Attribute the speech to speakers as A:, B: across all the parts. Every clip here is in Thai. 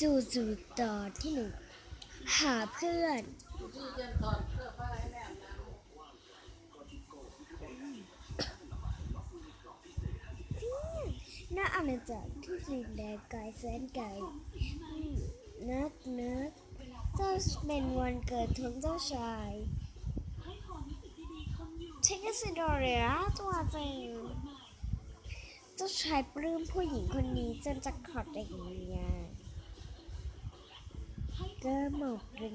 A: จู่จู่ๆตอนที่หนึ่งหาเพื่อน ณอาณาจักรที่ดินแดนไกลแสนไกลนักนักเจ้าเป็นวันเกิดของเจ้าชายเทคซิโดเรียตัวจริงเจ้าชายปลื้มผู้หญิงคนนี้จนจะขอดแต่งงาน เก็หมอกเป็น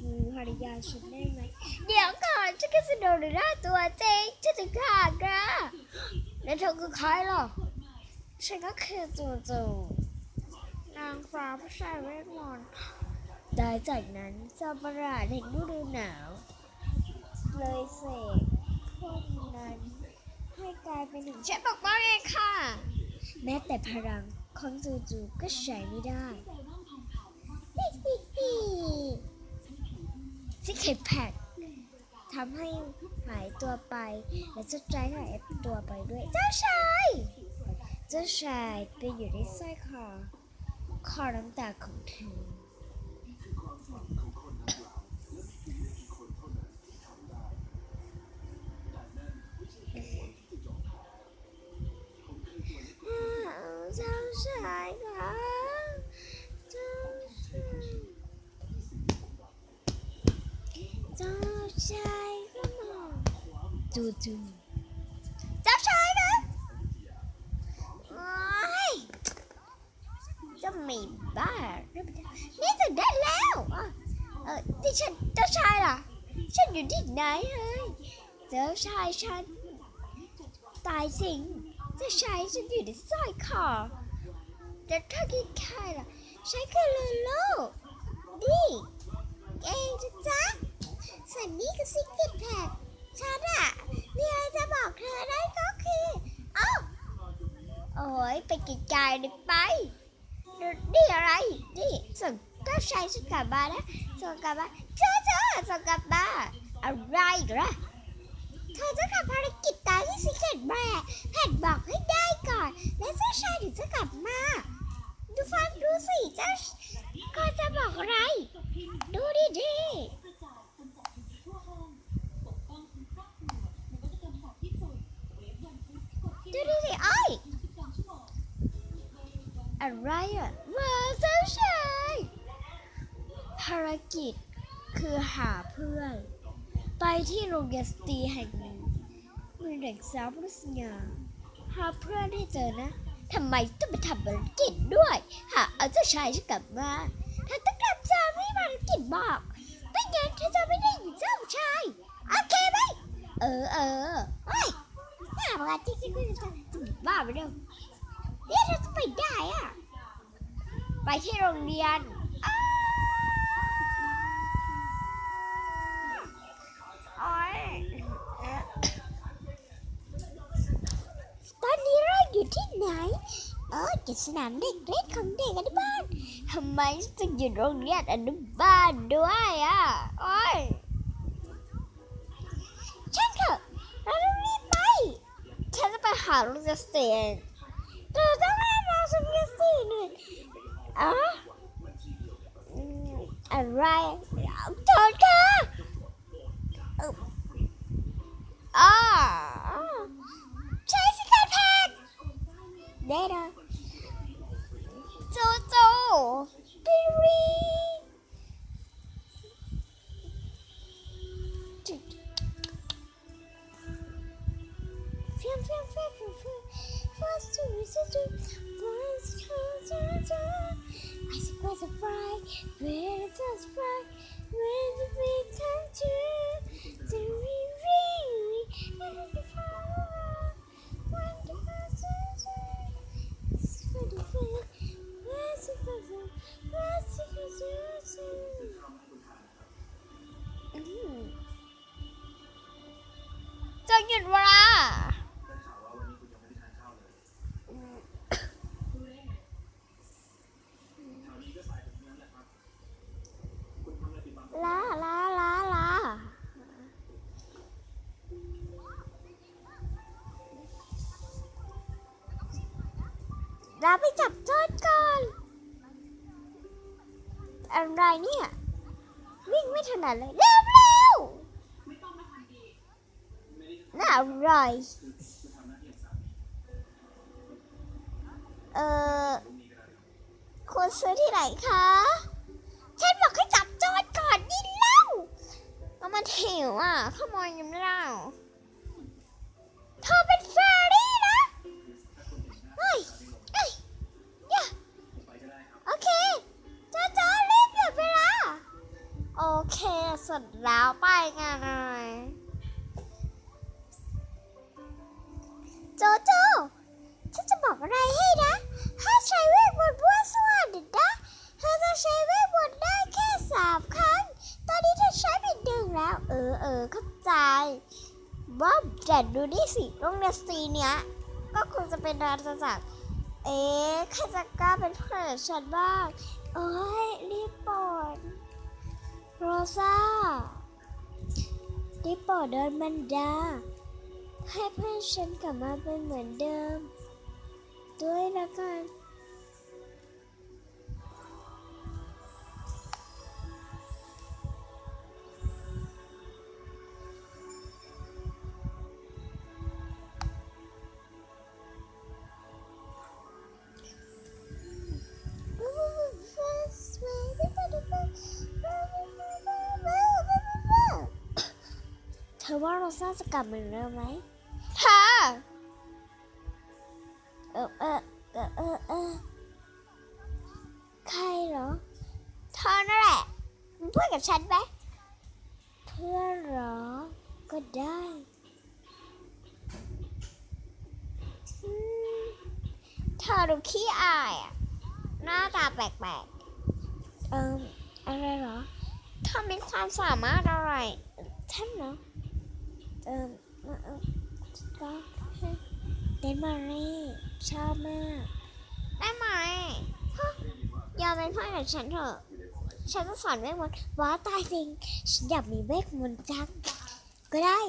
A: คือภรรยาฉันได้ไหม เดี๋ยวก่อนฉันก็สโดเรียตัวเจริงฉันจะขาดนะแล้วเธอคือใครหรอ ฉันก็คือจูจูนางฟ้าผู้ชายเวทมนต์ได้จากนั้นจ้าประหลาดแห่งฤดูหนาว เลยเสกพวกนั้นให้กลายเป็นหนึ่งฉันบอกว่าเองค่ะ แม้แต่พลังของจูจูก็ใช้ไม่ได้ ฮิฮิฮิซิเคแพคทำให้หายตัวไป และเจ้าชายหายตัวไปด้วย เจ้าชาย เจ้าชายไปอยู่ในสร้อยคอ คอน้ำตาของเธอาวเจ้าชายค่ะเจ้าชายเจ้า ชายจูจูเจ้าชายนะโอ๊ยเจะมีบ้าหรือเปล่านี่ถึงได้แล้วอะเออที่ฉันเจ้าชายล่ะ ฉันอยู่ที่ไหนเฮ้ยเจ้าชายฉัน ตายจริงเจ้าชายฉันอยู่ในสร้อยคอแต่ถ้ากินใครล่ะฉันคือลูลูนี่เองจะจ๊ะส่วนนี้ก็ซิกเก็ตแพคฉันอะมีอะไรจะบอกเธอได้ก็คือเอ้า โอ้ย ไปไกลๆเลยไป นี่อะไร นี่ส่งก็ใช้ส่งกลับบ้านนะส่งกลับบ้านเจ้าเจ้าส่งกลับบ้านอะไรกันเธอจะทำภารกิจตามที่สิเกตแบร์แพทบอกให้ได้ก่อน แล้วเจ้าชายถึงจะกลับมา ดูฟังดูสิเจ้าก็จะบอกอะไร ดูดิดิดูดิดิไอ้ย อะไรอะว้าวเจ้าชายภารกิจคือหาเพื่อน ไปที่โรงเรียนสตรีแห่งหนึ่งมีเด็กสาวปริศนาหาเพื่อนให้เจอนะทำไมต้องไปทำภารกิจด้วย หาเอาเจ้าชายฉันกลับมาถ้าต้องกลับจาไม่ภารกิจบอกไม่งั้นเธอจะไม่ได้อยู่เจ้าชายโอเคไหมเออเออเฮ้ยน่ารักจริงๆเลยจะบ้าไปเร็ว นี่เราจะไปได้อะไปที่โรงเรียนอ้าวโอ๊ยเอ๊ะตอนนี้เราอยู่ที่ไหน เออจะสนามเด็กเล่นของเด็กอนุบาลทำไมฉันอยู่โรงเรียนอนุบาลด้วยอะ โอ๊ยช่างเถอะเราต้องรีบไป ฉันจะไปหาลูกเจสเตน เธอต้องให้เราสักสี่หนึ่ง อะอืมอะไรโทษค่ะเอ่ออ่าใช่สิคะแพทย์เด้นะโจโจปิรีเฟี้ยงเฟี้ยงเฟี้ยงเฟี้ยงเฟี้ยง First to visit you, once I was a fry, where does fry, where the big to. เราไปจับโจรก่อนอะไรเนี่ย วิ่งไม่ถนัดเลยเร็วเร็วน่าอร่อยเออคุณซื้อที่ไหนคะฉันบอกให้จับโจรก่อนนี่เล่าก็มันหิวอะขโมยยังไม่เล่าเธอเป็นแฟน เคสร็จแล้วไปกันเลยโจโจฉันจะบอกอะไรให้นะ ถ้าใช้เวทมนต์บ้วนสวัสดิ์นะเธอจะใช้เวทมนต์ได้แค่สามครั้ง ตอนนี้เธอใช้ไปหนึ่งแล้ว เออเออเข้าใจว่าแต่ดูนี่สิโรงเรียนซีเนี้ย ก็คงจะเป็นราชจักรเอ๊ะใครจะกล้าเป็นเพื่อนฉันบ้างเอ้ยรีบปอด โรซารีบปอดเดินมันดา ให้เพื่อนฉันกลับมาเป็นเหมือนเดิม ด้วยละกัน ซ่าจะกลับเหมือนเดิมไหมเธอเออเออเออเออเออใครเหรอเธอนั่นแหละเป็นเพื่อกับฉันไหมเพื่อนเหรอ ก็ได้เธอดูขี้อายอะหน้าตาแปลกๆ เอ่มอะไรเหรอเธอมีความสามารถอะไรฉันเหรอ เอ่มเอ่อเอ่อก็เต้นมาเร่ชอบมาก ได้ไหมฮะยอมเป็นเพื่อนกับฉันเถอะ ฉันจะสอนเวทมนต์ว้าตายจริง ฉันอยากมีเวทมนต์จัง ก็ได้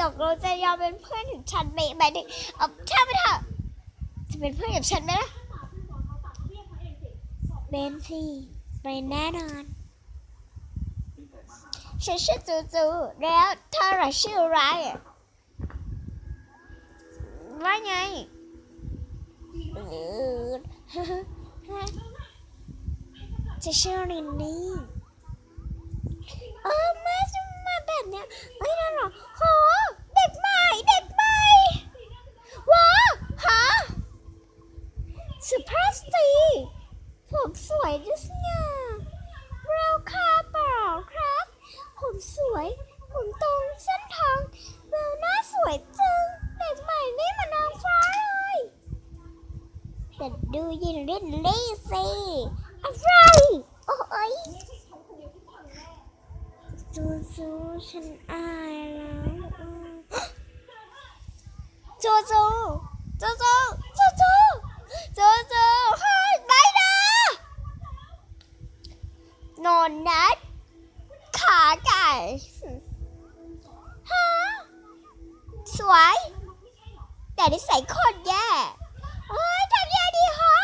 A: ตกลงจะยอมเป็นเพื่อนถึงฉันไหมหมายถึงเอาเชื่อไปเถอะจะเป็นเพื่อนกับฉันไหมล่ะเป็นสิเป็นแน่นอน ฉันชื่อจูจูแล้วเธอล่ะชื่ออะไรว่าไงจะชื่อลินนี่เออมาจะมาแบบเนี้ยไม่ได้หรอโหเด็กใหม่ เด็กใหม่ว้าฮะสุภาพสตรีผมสวยด้วยสิเนี่ยเราค่ะเปล่าครับ ผมส วย ผมตรงเส้นทองเบลหน้าสวยจังเด็กใหม่นี่มันนางฟ้าเลยแต่ดูยินลินลี่สิอะไรโอ้ยจูจูฉันอายแล้วอืมจูจูจูจูจูจูจูจูเฮ้ยไม่นะนอนนัด ฮะสวย แต่นิสัยโคตรแย่เฮ้ยทำยังไงดีฮะ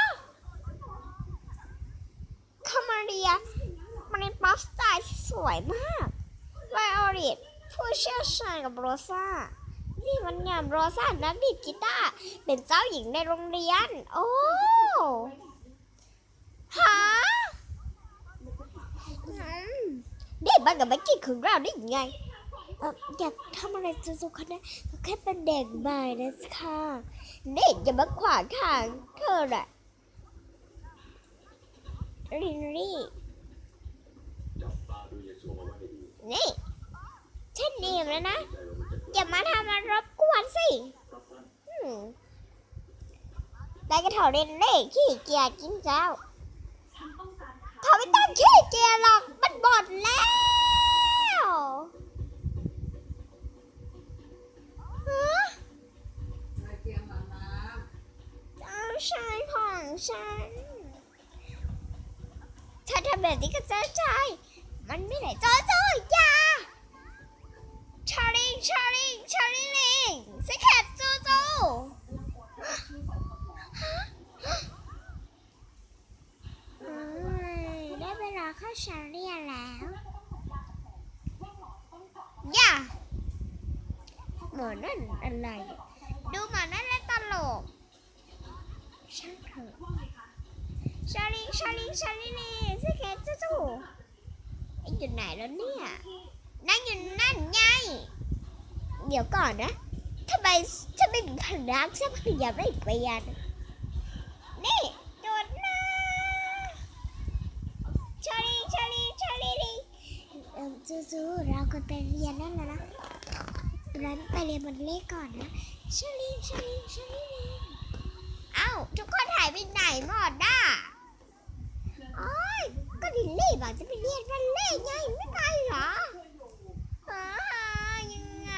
A: คามาเรียมันเป็นป๊อปสไตล์ที่สวยมากไวโอเลตผู้เชี่ยวชาญกับโรซ่า นี่มันยามโรซ่านักดีดกีตาร์เป็นเจ้าหญิงในโรงเรียน โอ้ฮะอืม เด็กบ้านกับไม่กินของเราได้ยังไงเอออยากทำอะไรสุดๆคะนะก็แค่เป็นเด็กใหม่นะค่ะเด็กอย่ามาขวางทางเธอแหละลินลี่นี่ฉันดีแล้วนะ อย่ามาทำมารบกวนสิอืมได้กระเถาเรนเล่ขี้เกียจจริงเจ้าเขา ฉันเธอทำแบบนี้กับเจ้าชายมันไม่ไหนจ้าจ้อย่าชาริงชาริงชาริลิงสิแคทจูจูได้เวลาเข้าชาเรียนแล้วย่าหมอนั่นอะไร ชาลีชาลีชาลีนี่สิเคจูจูไอ้อยู่ไหนแล้วเนี่ยนั่งอยู่นั่นไงเดี๋ยวก่อนนะทำไมถ้าไม่มีพลังทรัพยาไม่เปลี่ยนนี่โดดนะชาลีชาลีชาลีนี่เออจูจูเราควรไปเรียนนั่นแล้วนะงั้นไปเรียนบนเลขก่อนนะชาลีชาลีชาลีนีเอ้าทุกคนหายไปไหนหมดอะ ก็ดิลลี่บอกจะไปเรียนบัลเล่ไงไม่ไปเหรออ่ายังไง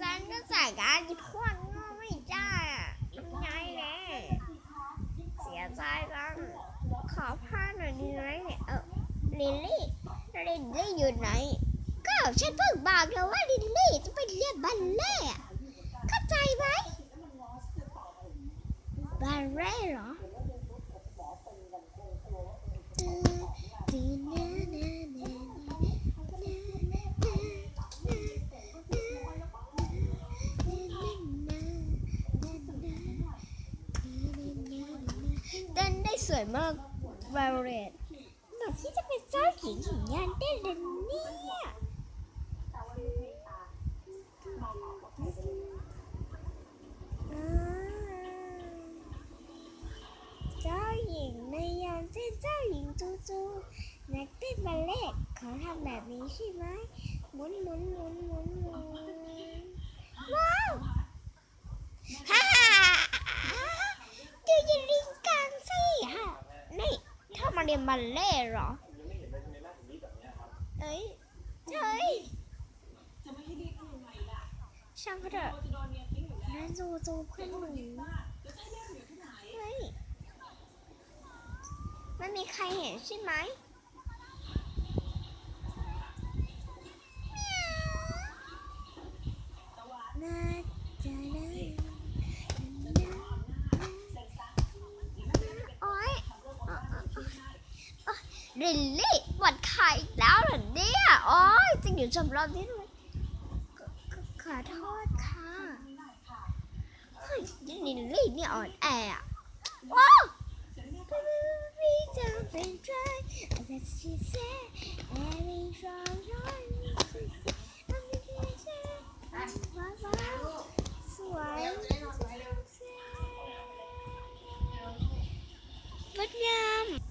A: ฉันก็ใส่การที่พวกโง่ไม่ได้อะยังไงเนี่ยเสียใจจังขอผ้าหน่อยดีไหมเนี่ยเออลิลลี่ลิลลี่อยู่ไหนก็ฉันเพิ่งบอกเธอว่าลิลลี่จะไปเรียนบัลเล่ต์อะเข้าใจไหมบัลเล่ต์เหรอตื้อตื้อนะนะนะนะนะ เต้นได้สวย มากวาเลตเหมาะที่จะเป็นเจ้าหญิงแห่งงานเต้นเลยเนี่ยอ่าเจ้าหญิงในยามเต้นเจ้าหญิงจูจูนักเต้นบัลเล่ต์เขาทำแบบนี้ใช่ไหมหมุนหมุนหมุนหมุนหมุนว้าว ฮ่าฮ่าดูอยินลิงกังสิฮะนี่เธอมาเรียนบัลเล่ต์เหรอ เอ้ยเฮ้ยช่างเขาเถอะนั่นจูจูเพื่อนหนูเฮ้ยไม่มีใครเห็นใช่ไหมนาจ ลิลลี่หวัดไข่อีกแล้วเหรอเนี่ยโอ้ยจริงอยู่ชมรมที่นู่นขอโทษค่ะเฮ้ยลิลลี่นี่อ่อนแออะว้าว Every time I try, that she said, every wrong wrong, she said, I'm the teacher, I'm the mama, so I'm the teacher. งดงาม